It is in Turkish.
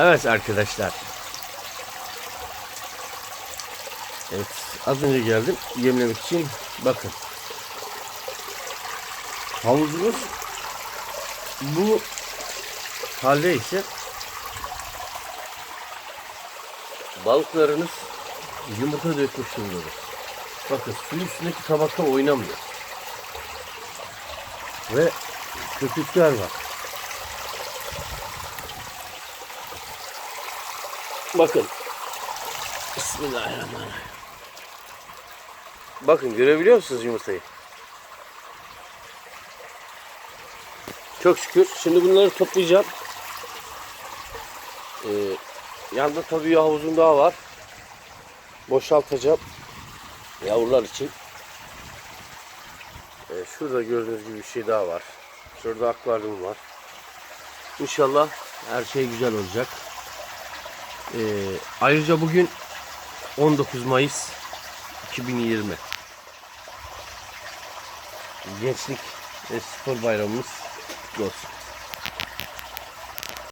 Evet arkadaşlar. Evet az önce geldim yemlemek için bakın. Havuzumuz bu halde ise balıklarınız yumurta dökmüş durumdadır. Bakın suyun üstündeki tabaka oynamıyor. Ve köpükler var. Bakın. Bismillahirrahmanirrahim. Bakın görebiliyor musunuz yumurtayı? Çok şükür. Şimdi bunları toplayacağım. Ee, yanında tabii havuzum daha var. Boşaltacağım. Yavrular için. Ee, şurada gördüğünüz gibi bir şey daha var. Şurada akvaryum var. İnşallah her şey güzel olacak. Ee, ayrıca bugün 19 Mayıs 2020 Gençlik ve Spor Bayramımız kutlu olsun.